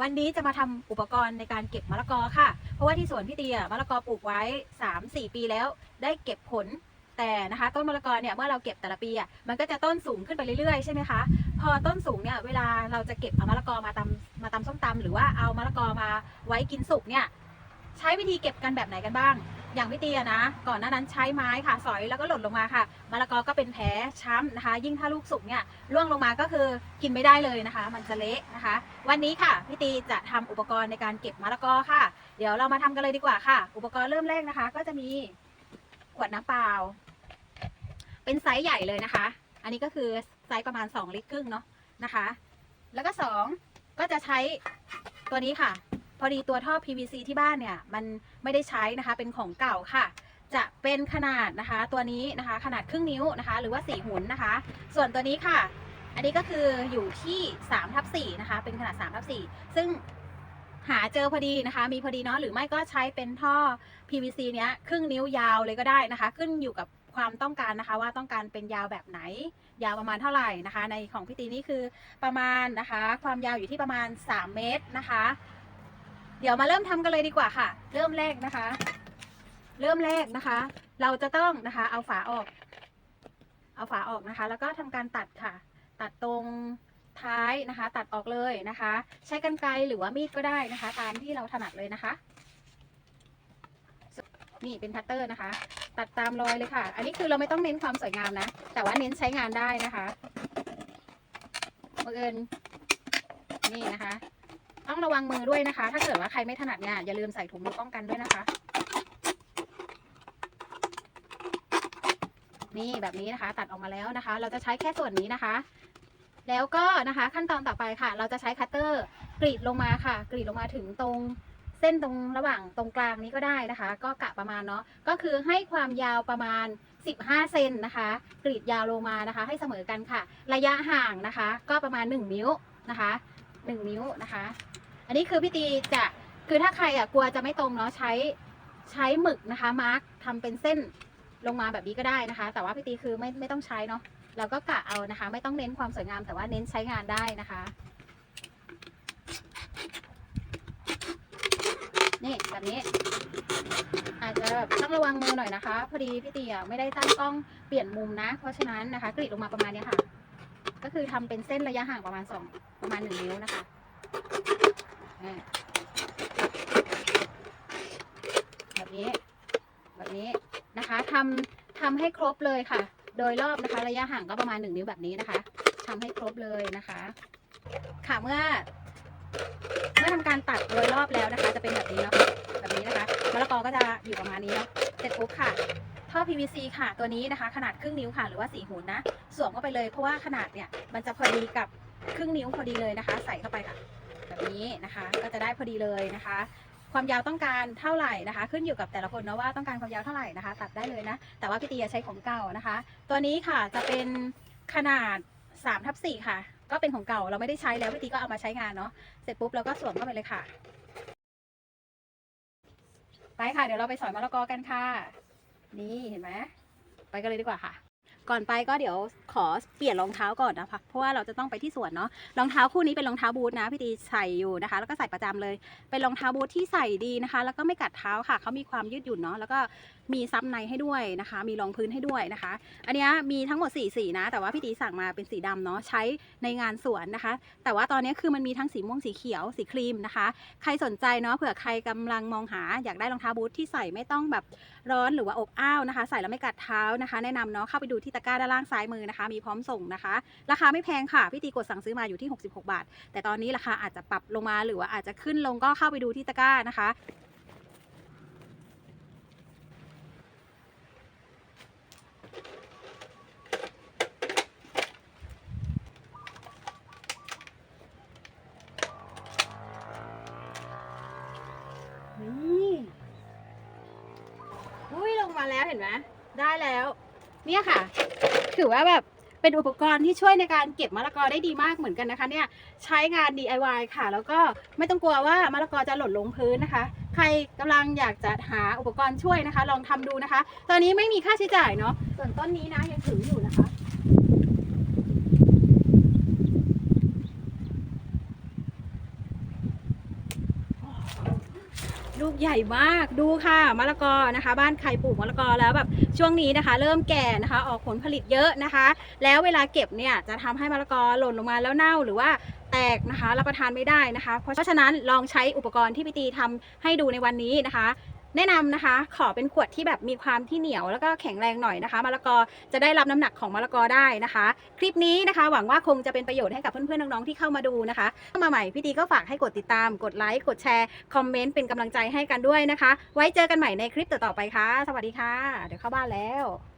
วันนี้จะมาทำอุปกรณ์ในการเก็บมะละกอค่ะ เพราะว่าที่สวนพี่เตียมะละกอปลูกไว้ 3-4 ปีแล้ว ได้เก็บผลแต่นะคะต้นมะละกอเนี่ยเมื่อเราเก็บแต่ละปีอะมันก็จะต้นสูงขึ้นไปเรื่อยๆใช่ไหมคะพอต้นสูงเนี่ยเวลาเราจะเก็บเอามะละกอมาตำมาตำส้มตำหรือว่าเอามะละกอมาไว้กินสุกเนี่ย ใช้วิธีเก็บกันแบบไหนกันบ้าง อย่างพี่เตียนะ ก่อนหน้านั้นใช้ไม้ค่ะ สอยแล้วก็หล่นลงมาค่ะมะละกอก็เป็นแผลช้ำนะคะ ยิ่งถ้าลูกสุกเนี่ยร่วงลงมาก็คือกินไม่ได้เลยนะคะ มันจะเละนะคะ วันนี้ค่ะพี่ตีจะทำอุปกรณ์ในการเก็บมะละกอค่ะ เดี๋ยวเรามาทำกันเลยดีกว่าค่ะ อุปกรณ์เริ่มแรกนะคะ ก็จะมีขวดน้ำเปล่า เป็นไซส์ใหญ่เลยนะคะ อันนี้ก็คือไซส์ประมาณ 2 ลิตรครึ่งเนาะนะคะ แล้วก็สองก็จะใช้ตัวนี้ค่ะ พอดีตัวท่อ PVC ที่บ้านเนี่ยมันไม่ได้ใช้นะคะเป็นของเก่าค่ะ จะเป็นขนาดนะคะ ตัวนี้นะคะ ขนาดครึ่งนิ้วนะคะ หรือว่า4หุนนะคะ ส่วนตัวนี้ค่ะ อันนี้ก็คืออยู่ที่3ทับ4นะคะ เป็นขนาด3ทับ4ซึ่งหาเจอพอดีนะคะ มีพอดีเนาะหรือไม่ก็ใช้เป็นท่อ PVC เนี้ยครึ่งนิ้วยาวเลยก็ได้นะคะ ขึ้นอยู่กับความต้องการนะคะว่าต้องการเป็นยาวแบบไหน ยาวประมาณเท่าไหร่นะคะ ในของพี่ตีนี่คือประมาณนะคะ ความยาวอยู่ที่ประมาณ 3 เมตรนะคะ เดี๋ยวมาเริ่มทำกันเลยดีกว่าค่ะ เริ่มแรกนะคะ เริ่มแรกนะคะ เราจะต้องนะคะ เอาฝาออก เอาฝาออกนะคะ แล้วก็ทำการตัดค่ะ ตัดตรงท้ายนะคะ ตัดออกเลยนะคะ ใช้กรรไกรหรือว่ามีดก็ได้นะคะ ตามที่เราถนัดเลยนะคะนี่เป็นคัตเตอร์นะคะ ตัดตามรอยเลยค่ะ อันนี้คือเราไม่ต้องเน้นความสวยงามนะ แต่ว่าเน้นใช้งานได้นะคะบังเอิญนี่นะคะ ต้องระวังมือด้วยนะคะ ถ้าเกิดว่าใครไม่ถนัดเนี่ยอย่าลืมใส่ถุงมือป้องกันด้วยนะคะ นี่แบบนี้นะคะ ตัดออกมาแล้วนะคะ เราจะใช้แค่ส่วนนี้นะคะ แล้วก็นะคะขั้นตอนต่อไปค่ะ เราจะใช้คัตเตอร์กรีดลงมาค่ะ กรีดลงมาถึงตรงเส้นตรงระหว่างตรงกลางนี้ก็ได้นะคะ ก็กะประมาณเนาะก็คือให้ความยาวประมาณ 15 เซนนะคะ กรีดยาวลงมานะคะ ให้เสมอกันค่ะ ระยะห่างนะคะ ก็ประมาณ 1 นิ้วนะคะ 1 นิ้วนะคะ อันนี้คือพี่ตีจะคือถ้าใครอะกลัวจะไม่ตรงเนาะใช้ใช้หมึกนะคะมาร์กทำเป็นเส้นลงมาแบบนี้ก็ได้นะคะ แต่ว่าพี่ตีคือไม่ไม่ต้องใช้เนาะเราก็กะเอานะคะ ไม่ต้องเน้นความสวยงามแต่ว่าเน้นใช้งานได้นะคะนี่แบบนี้ อาจจะแบบต้องระวังมือหน่อยนะคะ พอดีพี่ตียไม่ได้ตั้งกล้องเปลี่ยนมุมนะ เพราะฉะนั้นนะคะกรีดลงมาประมาณนี้ค่ะ ก็คือทำเป็นเส้นระยะห่างประมาณสองประมาณหนึ่งนิ้วนะคะ แบบนี้ แบบนี้นะคะทำทำให้ครบเลยค่ะ โดยรอบนะคะ ระยะห่างก็ประมาณหนึ่งนิ้วแบบนี้นะคะทำให้ครบเลยนะคะ ค่ะเมื่อ เมื่อทำการตัดโดยรอบแล้วนะคะ จะเป็นแบบนี้เนาะแบบนี้นะคะมะละกอก็จะอยู่ประมาณนี้เนาะเสร็จปุ๊บค่ะท่อ PVC ค่ะ ตัวนี้นะคะ ขนาดครึ่งนิ้วค่ะ หรือว่าสี่หูนนะสวมเข้าไปเลย เพราะว่าขนาดเนี่ย มันจะพอดีกับครึ่งนิ้วพอดีเลยนะคะ ใส่เข้าไปค่ะ แบบนี้นะคะ ก็จะได้พอดีเลยนะคะ ความยาวต้องการเท่าไหร่นะคะ ขึ้นอยู่กับแต่ละคนนะว่าต้องการความยาวเท่าไหร่นะคะ ตัดได้เลยนะ แต่ว่าพี่ตีใช้ของเก่านะคะ ตัวนี้ค่ะจะเป็นขนาด3ทับ4ค่ะ ก็เป็นของเก่าเราไม่ได้ใช้แล้วพี่ตีก็เอามาใช้งานเนาะเสร็จปุ๊บเราก็สวมเข้าไปเลยค่ะไปค่ะเดี๋ยวเราไปสอยมะละกอกันค่ะ นี่เห็นไหมไปกันเลยดีกว่าค่ะ ก่อนไปก็เดี๋ยวขอเปลี่ยนรองเท้าก่อนนะคะเพราะว่าเราจะต้องไปที่สวนเนาะรองเท้าคู่นี้เป็นรองเท้าบูทนะพี่ตีใส่อยู่นะคะ แล้วก็ใส่ประจำเลย เป็นรองเท้าบูทที่ใส่ดีนะคะ แล้วก็ไม่กัดเท้าค่ะเขามีความยืดหยุ่นเนาะแล้วก็ มีซับในให้ด้วยนะคะ มีรองพื้นให้ด้วยนะคะ อันนี้มีทั้งหมด4สีนะ แต่ว่าพี่ตีสั่งมาเป็นสีดำเนาะใช้ในงานสวนนะคะ แต่ว่าตอนนี้คือมันมีทั้งสีม่วงสีเขียวสีครีมนะคะ ใครสนใจเนาะเผื่อใครกำลังมองหาอยากได้รองเท้าบูทที่ใส่ไม่ต้องแบบร้อนหรือว่าอบอ้าวนะคะ ใส่แล้วไม่กัดเท้านะคะ แนะนำเนาะเข้าไปดูที่ตะกร้าด้านล่างซ้ายมือนะคะ มีพร้อมส่งนะคะ ราคาไม่แพงค่ะพี่ตีกดสั่งซื้อมาอยู่ที่ 66 บาท แต่ตอนนี้ราคาอาจจะปรับลงมาหรือว่าอาจจะขึ้นลงก็เข้าไปดูที่ตะกร้านะคะ นี่อุ้ยล งมาแล้วเห็นไหมได้แล้ว เนี่ยค่ะ ถือว่าแบบเป็นอุปกรณ์ที่ช่วยในการเก็บมะละกอได้ดีมากเหมือนกันนะคะ เนี่ยใช้งาน DIY ค่ะ แล้วก็ไม่ต้องกลัวว่ามะละกอจะหล่นลงพื้นนะคะ ใครกำลังอยากจะหาอุปกรณ์ช่วยนะคะ ลองทำดูนะคะ ตอนนี้ไม่มีค่าใช้จ่ายเนาะส่วนต้นนี้นะยังถืออยู่นะคะ ลูกใหญ่มากดูค่ะมะละกอนะคะ บ้านใครปลูกมะละกอแล้วแบบช่วงนี้นะคะ เริ่มแก่นะคะ ออกผลผลิตเยอะนะคะ แล้วเวลาเก็บเนี่ยจะทำให้มะละกอหล่นลงมาแล้วเน่าหรือว่าแตกนะคะรับประทานไม่ได้นะคะ เพราะฉะนั้นลองใช้อุปกรณ์ที่พี่ตีทำให้ดูในวันนี้นะคะ แนะนำนะคะ ขอเป็นขวดที่แบบมีความที่เหนียวแล้วก็แข็งแรงหน่อยนะคะมะละกอจะได้รับน้ำหนักของมะละกอได้นะคะ คลิปนี้นะคะ หวังว่าคงจะเป็นประโยชน์ให้กับเพื่อนๆน้องๆที่เข้ามาดูนะคะเข้ามาใหม่พี่ตีก็ฝากให้กดติดตาม กดไลค์กดแชร์คอมเมนต์เป็นกำลังใจให้กันด้วยนะคะ ไว้เจอกันใหม่ในคลิปต่อๆไปค่ะ สวัสดีค่ะ เดี๋ยวเข้าบ้านแล้ว